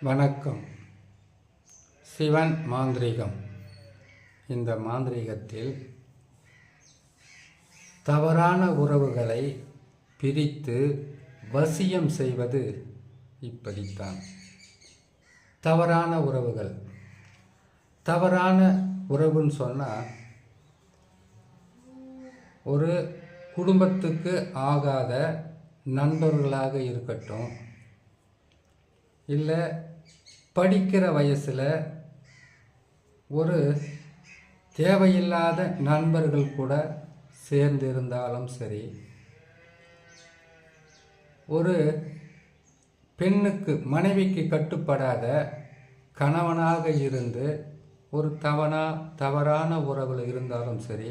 வணக்கம். சிவன் மாந்திரீகம். இந்த மாந்திரீகத்தில் தவறான உறவுகளை பிரித்து வசியம் செய்வது இப்படித்தான். தவறான உறவுகள். தவறான உறவுன்னு சொன்னால் ஒரு குடும்பத்துக்கு ஆகாத நண்பர்களாக இருக்கட்டும் இல்லை படிக்கிற வயசில் ஒரு தேவையில்லாத நண்பர்கள் கூட சேர்ந்து இருந்தாலும் சரி ஒரு பெண்ணுக்கு மனைவிக்கு கட்டுப்படாத கணவனாக இருந்து ஒரு தவனா தவறான உறவில் இருந்தாலும் சரி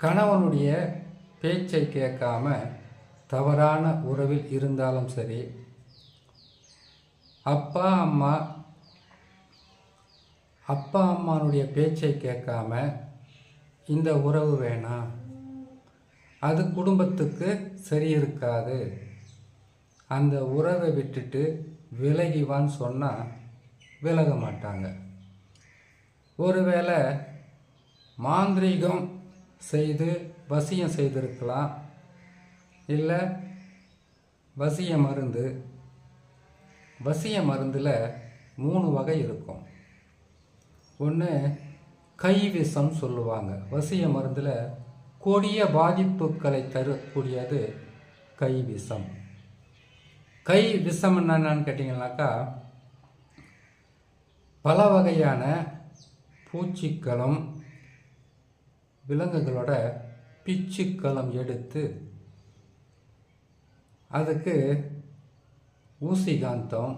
கணவனுடைய பேச்சை கேட்காம தவறான உறவில் இருந்தாலும் சரி அப்பா அம்மா அப்பா அம்மானுடைய பேச்சை கேட்காம இந்த உறவு வேணாம். அது குடும்பத்துக்கு சரி இருக்காது. அந்த உறவை விட்டுட்டு விலகிவான்னு சொன்னால் விலக மாட்டாங்க. ஒருவேளை மாந்திரீகம் செய்து வசியம் செய்திருக்கலாம். இல்லை வசிய மருந்து வசிய மருந்தில் மூணு வகை இருக்கும். ஒன்று கை விஷம் சொல்லுவாங்க. வசிய மருந்தில் கொடிய பாதிப்புகளை தரக்கூடியது கை விஷம் கை விஷம் என்னென்னு கேட்டிங்கனாக்கா பல வகையான பூச்சிக்களும் விலங்குகளோட பிச்சுக்களும் எடுத்து அதுக்கு ஊசி காந்தம்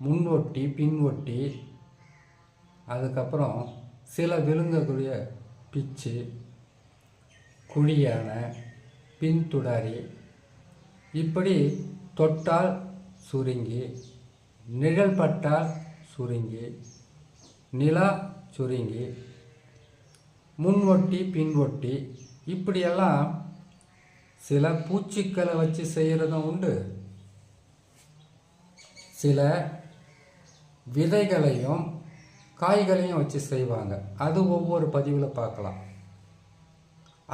முன்வொட்டி பின்வொட்டி அதுக்கப்புறம் சில விழுங்கக்கூடிய பிச்சு குழியான பின்துடாரி இப்படி தொட்டால் சுருங்கி நிழல் பட்டால் சுருங்கி நிலா சுருங்கி முன்வொட்டி பின்வொட்டி இப்படியெல்லாம் சில பூச்சிக்களை வச்சு செய்கிறதும் உண்டு. சில விதைகளையும் காய்களையும் வச்சு செய்வாங்க. அது ஒவ்வொரு பதிவில் பார்க்கலாம்.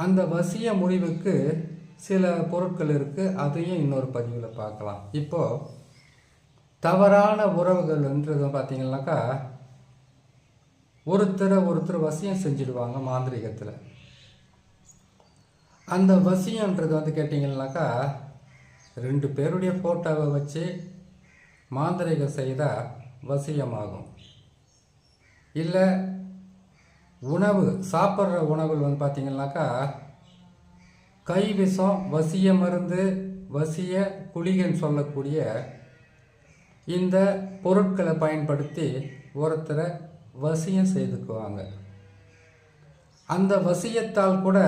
அந்த வசிய முடிவுக்கு சில பொருட்கள் இருக்குது அதையும் இன்னொரு பதிவில் பார்க்கலாம். இப்போது தவறான உறவுகள்ன்றது பார்த்திங்கனாக்கா ஒருத்தரை ஒருத்தர் வசியம் செஞ்சிடுவாங்க மாந்திரிகத்தில். அந்த வசியன்றது வந்து கேட்டிங்கன்னாக்கா ரெண்டு பேருடைய ஃபோட்டோவை வச்சு மாந்திரிகம் செய்தால் வசியமாகும். இல்லை உணவு சாப்பிட்ற உணவுகள் வந்து பார்த்திங்கனாக்கா கை விஷம் வசிய மருந்து வசிய குளிகன்னு சொல்லக்கூடிய இந்த பொருட்களை பயன்படுத்தி ஒருத்தரை வசியம் செய்துக்குவாங்க. அந்த வசியத்தால் கூட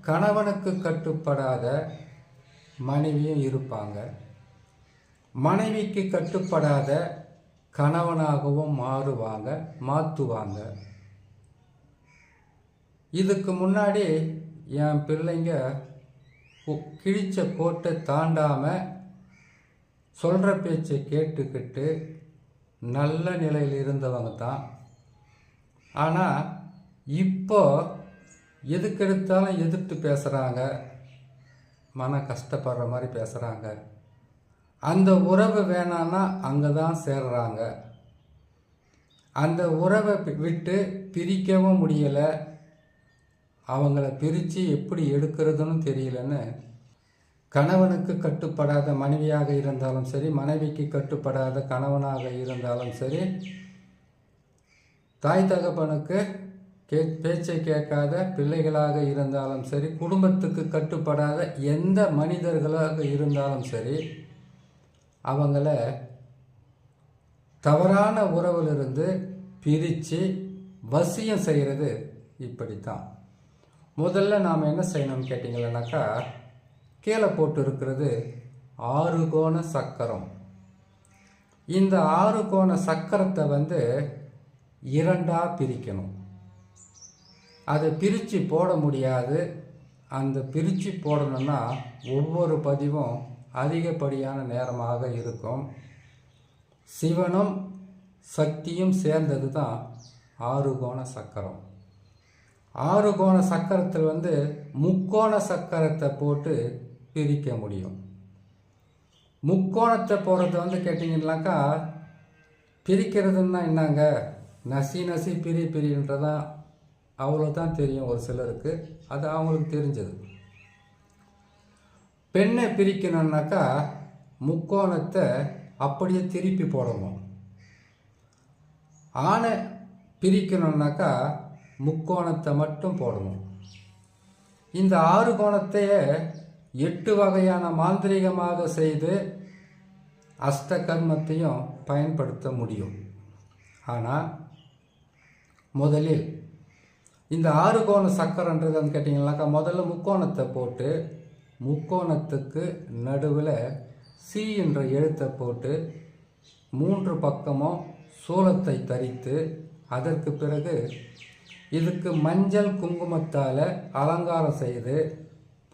கணவனுக்கு கட்டுப்படாத மனைவியும் இருப்பாங்க. மனைவிக்கு கட்டுப்படாத கணவனாகவும் மாறுவாங்க மாற்றுவாங்க இதுக்கு முன்னாடி என் பிள்ளைங்க கிழிச்ச கோட்டை தாண்டாமல் சொல்கிற பேச்சை கேட்டுக்கிட்டு நல்ல நிலையில் இருந்தவங்க தான். ஆனால் இப்போ எதுக்கெடுத்தாலும் எதிர்த்து பேசுகிறாங்க மன கஷ்டப்படுற மாதிரி பேசுகிறாங்க அந்த உறவு வேணான்னா அங்கே தான் சேர்றாங்க. அந்த உறவை விட்டு பிரிக்கவும் முடியலை. அவங்கள பிரித்து எப்படி எடுக்கிறதுன்னு தெரியலன்னு கணவனுக்கு கட்டுப்படாத மனைவியாக இருந்தாலும் சரி மனைவிக்கு கட்டுப்படாத கணவனாக இருந்தாலும் சரி தாய் தகப்பனுக்கு கே பேச்சை கேட்காத பிள்ளைகளாக இருந்தாலும் சரி குடும்பத்துக்கு கட்டுப்படாத எந்த மனிதர்களாக இருந்தாலும் சரி அவங்கள தவறான உறவிலிருந்து பிரித்து வசியம் செய்கிறது இப்படி தான் முதல்ல நாம் என்ன செய்யணும்னு கேட்டிங்களேனாக்கா கீழே போட்டு இருக்கிறது ஆறு கோண சக்கரம். இந்த ஆறு கோண சக்கரத்தை வந்து இரண்டாக பிரிக்கணும். அதை பிரித்து போட முடியாது. அந்த பிரித்து போடணும்னா ஒவ்வொரு பதிவும் அதிகப்படியான நேரமாக இருக்கும். சிவனும் சக்தியும் சேர்ந்தது தான் ஆறுகோண சக்கரம். ஆறுகோண சக்கரத்தில் வந்து முக்கோண சக்கரத்தை போட்டு பிரிக்க முடியும். முக்கோணத்தை போகிறது வந்து கேட்டிங்கன்னாக்கா பிரிக்கிறதுன்னா என்னங்க? நசி நசி பிரி பிரின்றதான் அவ்வளோதான் தெரியும் ஒரு சிலருக்கு. அது அவங்களுக்கு தெரிஞ்சது. பெண்ணை பிரிக்கணுன்னாக்கா முக்கோணத்தை அப்படியே திருப்பி போடணும். ஆணை பிரிக்கணுன்னாக்கா முக்கோணத்தை மட்டும் போடணும். இந்த ஆறு கோணத்தையே எட்டு வகையான மாந்திரீகமாக செய்து அஷ்ட கர்மத்தையும் பயன்படுத்த முடியும். ஆனால் முதலில் இந்த ஆறு கோண சக்கரன்றது வந்து கேட்டிங்கனாக்கா முதல்ல முக்கோணத்தை போட்டு முக்கோணத்துக்கு நடுவில் சி என்ற எழுத்தை போட்டு மூன்று பக்கமும் சூளத்தை தரித்து அதற்கு பிறகு இதுக்கு மஞ்சள் குங்குமத்தால் அலங்காரம் செய்து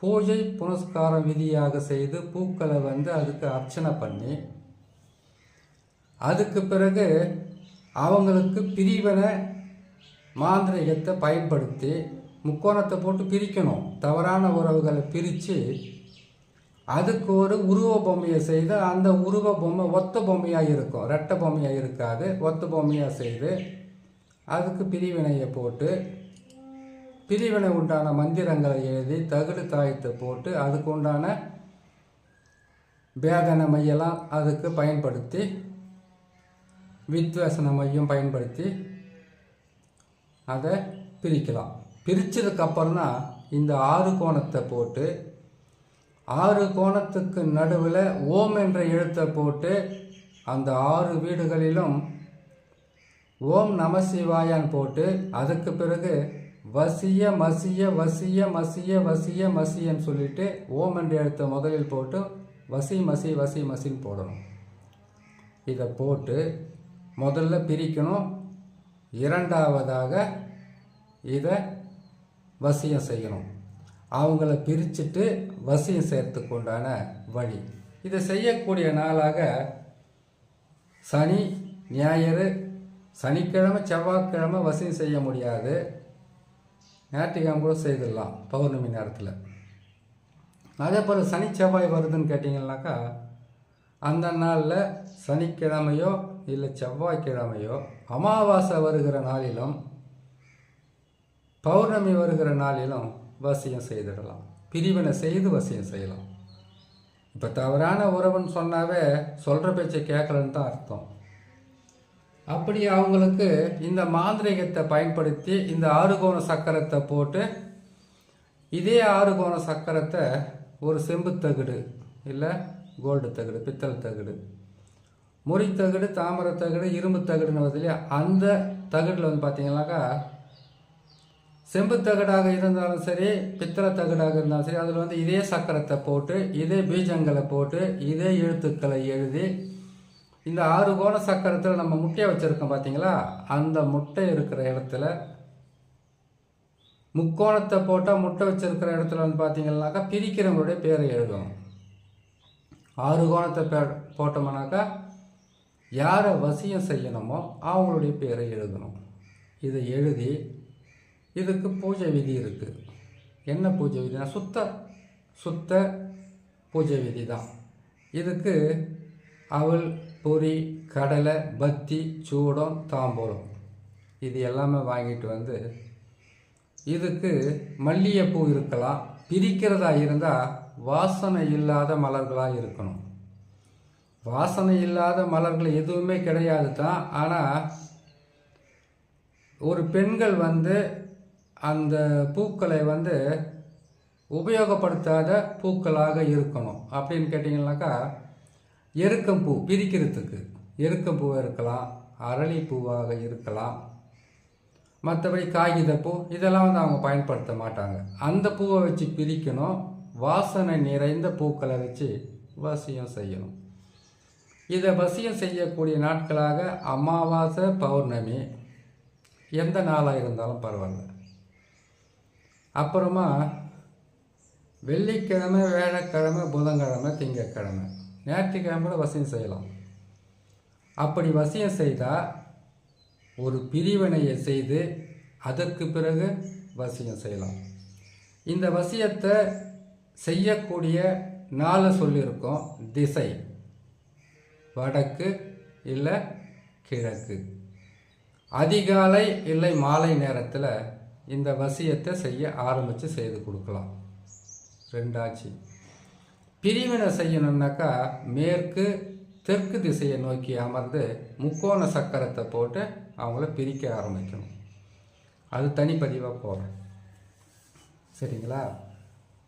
பூஜை புனஸ்காரம் விதியாக செய்து பூக்களை வந்து அதுக்கு அர்ச்சனை பண்ணி அதுக்கு பிறகு அவங்களுக்கு பிரிவினை மாந்திரிகத்தை பயன்படுத்தி முக்கோணத்தை போட்டு பிரிக்கணும். தவறான உறவுகளை பிரித்து அதுக்கு ஒரு உருவ பொம்மையை செய்து அந்த உருவ பொம்மை ஒத்த பொம்மையாக இருக்கும். ரெட்டை பொம்மையாக இருக்காது. ஒத்த பொம்மையாக செய்து அதுக்கு பிரிவினையை போட்டு பிரிவினை உண்டான மந்திரங்களை எழுதி தகுடு தாயத்தை போட்டு அதுக்கு உண்டான வேதனை மையெல்லாம் அதுக்கு பயன்படுத்தி வித்வேசன மையம் பயன்படுத்தி அதை பிரிக்கலாம். பிரித்ததுக்கப்புறம் தான் இந்த ஆறு கோணத்தை போட்டு ஆறு கோணத்துக்கு நடுவில் ஓம் என்ற எழுத்தை போட்டு அந்த ஆறு வீடுகளிலும் ஓம் நம சிவாயான் போட்டு அதுக்கு பிறகு வசிய மசிய வசிய மசிய வசிய மசியன்னு சொல்லிட்டு ஓம் என்ற எழுத்தை முதலில் போட்டு வசி மசி வசி மசின்னு போடணும். இதை போட்டு முதல்ல பிரிக்கணும். இரண்டாவதாக இதை வசியம் செய்யணும். அவங்கள பிரிச்சுட்டு வசியம் செய்கிறதுக்கு உண்டான வழி. இதை செய்யக்கூடிய நாளாக சனி ஞாயிறு சனிக்கிழமை செவ்வாய்க்கிழமை வசியம் செய்ய முடியாது. ஞாயிற்றுக்கிழமை கூட செய்திடலாம் பௌர்ணமி நேரத்தில். அதே போல் சனி செவ்வாய் வருதுன்னு கேட்டிங்கன்னாக்கா அந்த நாளில் சனிக்கிழமையோ இல்லை செவ்வாய்க்கிழமையோ அமாவாசை வருகிற நாளிலும் பௌர்ணமி வருகிற நாளிலும் வசியம் செய்திடலாம். பிரிவினை செய்து வசியம் செய்யலாம். இப்போ தவறான உறவுன்னு சொன்னாவே சொல்கிற பேச்சை கேட்கலன்னு தான் அர்த்தம். அப்படி அவங்களுக்கு இந்த மாந்திரிகத்தை பயன்படுத்தி இந்த ஆறுகோண சக்கரத்தை போட்டு இதே ஆறுகோண சக்கரத்தை ஒரு செம்பு தகுடு இல்லை கோல்டு தகுடு பித்தள் தகடு முறி தகடு தாமரை தகடு இரும்பு தகடுன்னு வருது இல்லையா? அந்த தகடில் வந்து பார்த்தீங்கன்னாக்கா செம்பு தகடாக இருந்தாலும் சரி பித்தளை தகடாக இருந்தாலும் சரி அதில் வந்து இதே சக்கரத்தை போட்டு இதே பீஜங்களை போட்டு இதே எழுத்துக்களை எழுதி இந்த ஆறு கோண சக்கரத்தில் நம்ம முட்டையை வச்சுருக்கோம் பார்த்தீங்களா அந்த முட்டை இருக்கிற இடத்துல முக்கோணத்தை போட்டால் முட்டை வச்சுருக்கிற இடத்துல வந்து பார்த்தீங்கன்னாக்கா பிரிக்கிறவங்களுடைய பேரை எழுதும் ஆறு கோணத்தை பே போட்டோம்னாக்கா யாரை வசியம் செய்யணுமோ அவங்களுடைய பேரை எழுதணும். இதை எழுதி இதுக்கு பூஜை விதி இருக்குது என்ன பூஜை விதினா சுத்த சுத்த பூஜை விதி தான். இதுக்கு அவள் பொரி கடலை பத்தி சூடம் தாம்பூலம். இது எல்லாமே வாங்கிட்டு வந்து இதுக்கு மல்லிகைப்பூ இருக்கலாம். பிரிக்கிறதா இருந்தால் வாசனை இல்லாத மலர்களாக இருக்கணும். வாசனை இல்லாத மலர்கள் எதுவுமே கிடையாது தான். ஆனால் ஒரு பெண்கள் வந்து அந்த பூக்களை வந்து உபயோகப்படுத்தாத பூக்களாக இருக்கணும். அப்படின்னு கேட்டிங்கனாக்கா எருக்கம்பூ பிரிக்கிறதுக்கு எருக்கம்பூவாக இருக்கலாம் அரளிப்பூவாக இருக்கலாம். மற்றபடி காகிதப்பூ இதெல்லாம் வந்து அவங்க பயன்படுத்த மாட்டாங்க. அந்த பூவை வச்சு பிரிக்கணும். வாசனை நிறைந்த பூக்களை வச்சு வசியம் செய்யணும். இதை வசியம் செய்யக்கூடிய நாட்களாக அமாவாசை பௌர்ணமி எந்த நாளாக இருந்தாலும் பரவாயில்ல. அப்புறமா வெள்ளிக்கிழமை வேலைக்கிழமை புதன்கிழமை திங்கக்கிழமை. ஞாயிற்றுக்கிழமையில் வசியம் செய்யலாம். அப்படி வசியம் செய்தால் ஒரு பிரிவினையை செய்து அதற்கு பிறகு வசியம் செய்யலாம். இந்த வசியத்தை செய்யக்கூடிய நாளை சொல்லியிருக்கோம். திசை. வடக்கு இல்லை கிழக்கு. அதிகாலை இல்லை மாலை நேரத்தில் இந்த வசியத்தை செய்ய ஆரம்பித்து செய்து கொடுக்கலாம். ரெண்டாச்சு. பிரிவினை செய்யணுன்னாக்கா மேற்கு தெற்கு திசையை நோக்கி அமர்ந்து முக்கோண சக்கரத்தை போட்டு அவங்கள பிரிக்க ஆரம்பிக்கணும். அது தனிப்பதிவாக போகிறேன் சரிங்களா?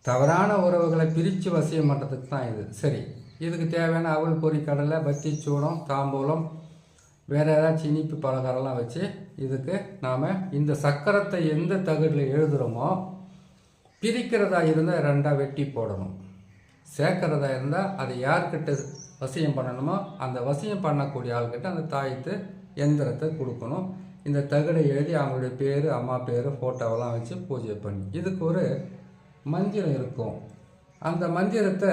தவறான உறவுகளை பிரித்து வசியம் பண்ணுறதுக்கு தான் இது. சரி இதுக்கு தேவையான அவள் பொறி கடலை பத்தி சூடம் தாம்பூலம் வேறு ஏதாச்சும் இனிப்பு பலகாரம்லாம் வச்சு இதுக்கு நாம் இந்த சக்கரத்தை எந்த தகடில் எழுதுகிறோமோ பிரிக்கிறதா இருந்தால் ரெண்டாக வெட்டி போடணும். சேர்க்கறதா இருந்தால் அதை யார்கிட்ட வசியம் பண்ணணுமோ அந்த வசியம் பண்ணக்கூடிய ஆள்கிட்ட அந்த தாயத்து எந்திரத்தை கொடுக்கணும். இந்த தகடை எழுதி அவங்களுடைய பேர் அம்மா பேர் ஃபோட்டோவெல்லாம் வச்சு பூஜை பண்ணி. இதுக்கு ஒரு மந்திரம் இருக்கும். அந்த மந்திரத்தை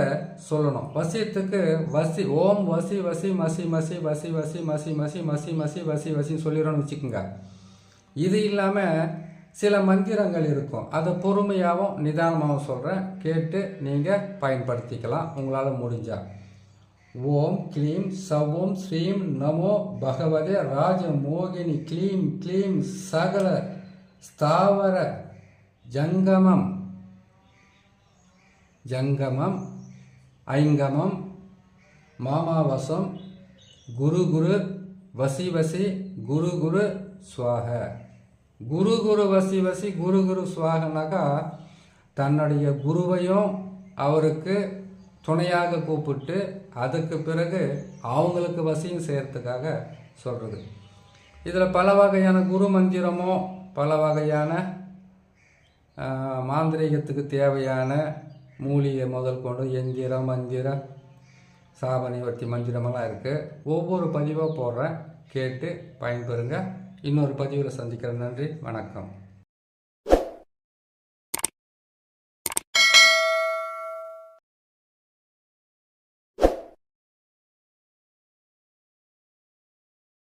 சொல்லணும். வசியத்துக்கு வசி ஓம் வசி வசி மசி மசி வசி வசி மசி மசி மசி மசி வசி வசின்னு சொல்லிடுறோம்னு வச்சுக்கோங்க. இது இல்லாமல் சில மந்திரங்கள் இருக்கும். அதை பொறுமையாகவும் நிதானமாகவும் சொல்கிறேன் கேட்டு நீங்கள் பயன்படுத்திக்கலாம். உங்களால் முடிஞ்சால் ஓம் க்ளீம் சவும் ஸ்ரீம் நமோ பகவதே ராஜ மோகினி க்ளீம் க்ளீம் சகல ஸ்தாவர ஜங்கமம். ஜங்கமம் ஐங்கமம் மாமாவசம் குரு குரு வசி வசி குரு குரு சுவாக. குரு குரு வசி வசி குரு குரு சுவாகனாக்கா தன்னுடைய குருவையும் அவருக்கு துணையாக கூப்பிட்டு அதுக்கு பிறகு அவங்களுக்கு வசியும் செய்கிறதுக்காக சொல்கிறது இதில் பல வகையான குரு மந்திரமோ பல வகையான மாந்திரீகத்துக்கு தேவையான மூலிகை முதல் கொண்டு எந்திரம் மந்திரம் சாபனிவர்த்தி மந்திரமெல்லாம் இருக்குது ஒவ்வொரு பதிவாக போடுறேன். கேட்டு பயன்பெறுங்க. இன்னொரு பதிவில் சந்திக்கிறேன். நன்றி. வணக்கம்.